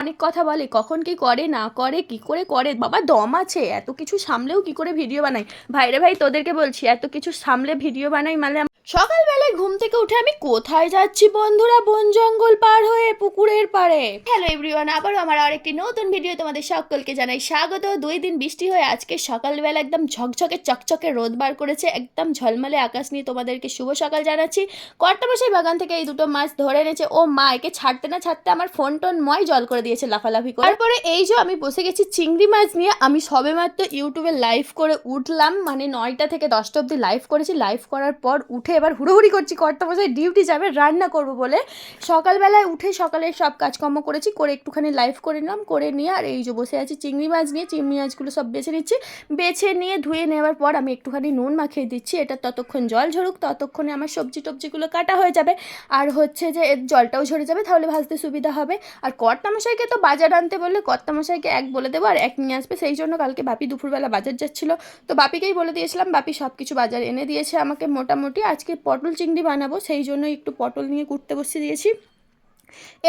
অনেক কথা বলে, কখন কি করে, না করে, কি করে করে, বাবা দম আছে, এত কিছু সামলেও কি করে ভিডিও বানাই ভাইরে ভাই, তোদেরকে বলছি, এত কিছু সামলে ভিডিও বানাই মানে সকালবেলায় ঘুম থেকে উঠে আমি কোথায় যাচ্ছি বন্ধুরা? বন জঙ্গল পার হয়ে পুকুরের পাড়ে। হ্যালো এভরিওয়ান আবারও আমার আরেকটি নতুন ভিডিও তোমাদের সকলকে জানাই স্বাগত। দুই দিন বৃষ্টি হয়ে আজকে সকালবেলা একদম ঝকঝকে, চকচকে রোদ বার করেছে। একদম ঝলমলে আকাশ নিয়ে তোমাদেরকে শুভ সকাল জানাচ্ছি। কর্তামশাই বাগান থেকে এই দুটো মাছ ধরে এনেছে। ও মা, একে ছাড়তে না ছাড়তে আমার ফোন টোন ময় জল করে দিয়েছে লাফালাফি করে। তারপরে এই যে আমি বসে গেছি চিংড়ি মাছ নিয়ে, আমি সবে মাত্র ইউটিউবে লাইভ করে উঠলাম। মানে নয়টা থেকে দশটা অবধি লাইভ করেছি। লাইভ করার পর উঠে এবার হুড়োহুড়ি করছি, কর্তামশাই ডিউটি যাবে, রান্না করব বলে। সকালবেলায় উঠে সকালে সব কাজকর্ম করেছি, করে একটুখানি লাইভ করে নিলাম, করে নিয়ে আর এই যে বসে আছি চিংড়ি মাছ নিয়ে, চিংড়ি মাছগুলো সব বেছে নিচ্ছি। বেছে নিয়ে, ধুয়ে নেওয়ার পর আমি একটুখানি নুন মাখিয়ে দিচ্ছি, এটা ততক্ষণ জল ঝরুক, ততক্ষণে আমার সবজি টবজিগুলো কাটা হয়ে যাবে। আর হচ্ছে যে এর জলটাও ঝরে যাবে, তাহলে ভাজতে সুবিধা হবে। আর কর্তামশাইকে তো বাজার আনতে বললে, কর্তামশাইকে এক বলে দেবো, আর এক নিয়ে আসবে। সেই জন্য কালকে বাপি দুপুরবেলা বাজার যাচ্ছিল। তো বাপিকেই বলে দিয়েছিলাম, বাপি সব কিছু বাজার এনে দিয়েছে আমাকে মোটামুটি। আজকে পটল চিংড়ি বানাবো, সেই জন্য একটু পটল নিয়ে কুটতে বসে দিয়েছি।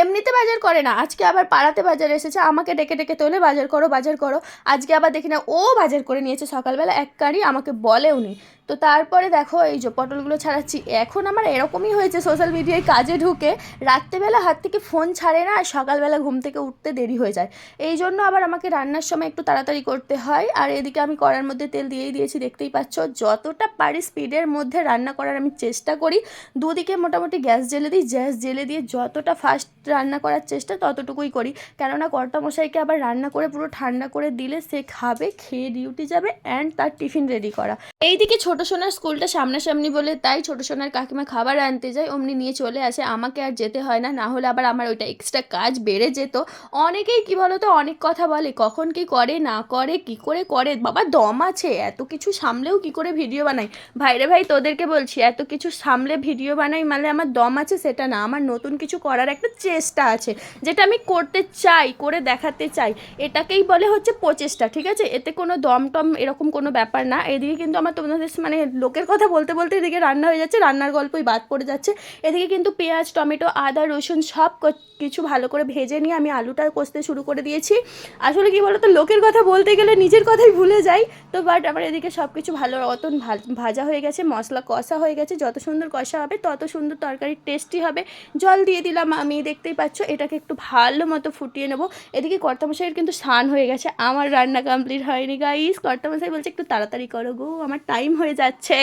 এমনিতে বাজার করে না, আজকে আবার পাড়াতে বাজার এসেছে, আমাকে ডেকে ডেকে তোলে, বাজার করো বাজার করো। আজকে আবার দেখি না ও বাজার করে নিয়েছে সকালবেলা এক কারি, আমাকে বলেও নি তো তারপরে দেখো, এই যে পটলগুলো ছাড়াচ্ছি। এখন আমার এরকমই হয়েছে সোশ্যাল মিডিয়ায় কাজে ঢুকে রাত্রেবেলা হাত থেকে ফোন ছাড়ে না আর সকালবেলা ঘুম থেকে উঠতে দেরি হয়ে যায়। এই জন্য আবার আমাকে রান্নার সময় একটু তাড়াতাড়ি করতে হয়। আর এদিকে আমি কড়ার মধ্যে তেল দিয়েই দিয়েছি, দেখতেই পাচ্ছ। যতটা পারি স্পিডের মধ্যে রান্না করার আমি চেষ্টা করি। দুদিকে মোটামুটি গ্যাস জেলে দিই, গ্যাস জেলে দিয়ে যতটা ফাস্ট রান্না করার চেষ্টা ততটুকুই করি। কেননা কর্তামশাইকে আবার রান্না করে পুরো ঠান্ডা করে দিলে সে খাবে, খেয়ে ডিউটি যাবে অ্যান্ড তার টিফিন রেডি করা। এইদিকে ছোট সোনার স্কুলটা সামনাসামনি বলে তাই ছোট সোনার কাকিমা খাবার আনতে যায়, অমনি নিয়ে চলে আসে। আমাকে আর যেতে হয় না না হলে আবার আমার ওইটা এক্সট্রা কাজ বেড়ে যেত। অনেকেই কি বলতো, অনেক কথা বলে, কখন কি করে, না করে, কি করে করে, বাবা দম আছে, এত কিছু সামলেও কি করে ভিডিও বানাই? ভাইরে ভাই, তোদেরকে বলছি, এত কিছু সামলে ভিডিও বানাই মানে আমার দম আছে, সেটা না। আমার নতুন কিছু করার একটা চেষ্টা আছে, যেটা আমি করতে চাই, করে দেখাতে চাই, এটাকেই বলে হচ্ছে প্রচেষ্টা, ঠিক আছে? এতে কোনো দম টম এরকম কোনো ব্যাপার না। এদিকে কিন্তু আমার তোমাদের মানে লোকের কথা বলতে বলতে এদিকে রান্না হয়ে যাচ্ছে, রান্নার গল্পই বাদ পড়ে যাচ্ছে। এদিকে কিন্তু পেঁয়াজ, টমেটো, আদা, রসুন সব কিছু ভালো করে ভেজে নিয়ে আমি আলুটা কষতে শুরু করে দিয়েছি। আসলে কি বলতো, লোকের কথা বলতে গেলে নিজের কথাই ভুলে যাই, তো বাট আমার এদিকে সব কিছু ভালো মতন ভাজা হয়ে গেছে, মশলা কষা হয়ে গেছে, যত সুন্দর কষা হবে, তত সুন্দর তরকারি টেস্টি হবে। জল দিয়ে দিলাম আমি দেখতেই পাচ্ছ, এটাকে একটু ভালো মতো ফুটিয়ে নেব। এদিকে কর্তামশাইয়ের কিন্তু স্নান হয়ে গেছে, আমার রান্না কমপ্লিট হয়নি গাইস কর্তামশাই বলছে, একটু তাড়াতাড়ি করো গো, আমার টাইম হয়ে যাচ্ছে।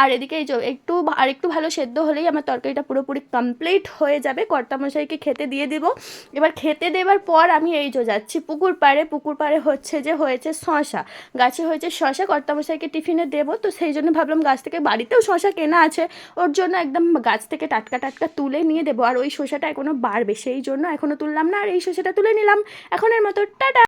আর এদিকে এই একটু আর একটু ভালো সেদ্ধ হলেই আমার তরকারিটা পুরোপুরি কমপ্লিট হয়ে যাবে। কর্তামশাইকে খেতে দিয়ে দেবো। এবার খেতে দেওয়ার পর আমি এই যে যাচ্ছি পুকুর পাড়ে। পুকুর পাড়ে হচ্ছে যে হয়েছে শশা গাছে হয়েছে শশা কর্তামশাইকে টিফিনে দেবো। তো সেই জন্য ভাবলাম গাছ থেকে বাড়িতেও শশা কেনা আছে। ওর জন্য একদম গাছ থেকে টাটকা টাটকা তুলে নিয়ে দেবো। আর ওই শসাটা এখনও বাড়বে সেই জন্য এখনও তুললাম না। আর এই সেটা তুলে নিলাম। এখনের মতো টাটা!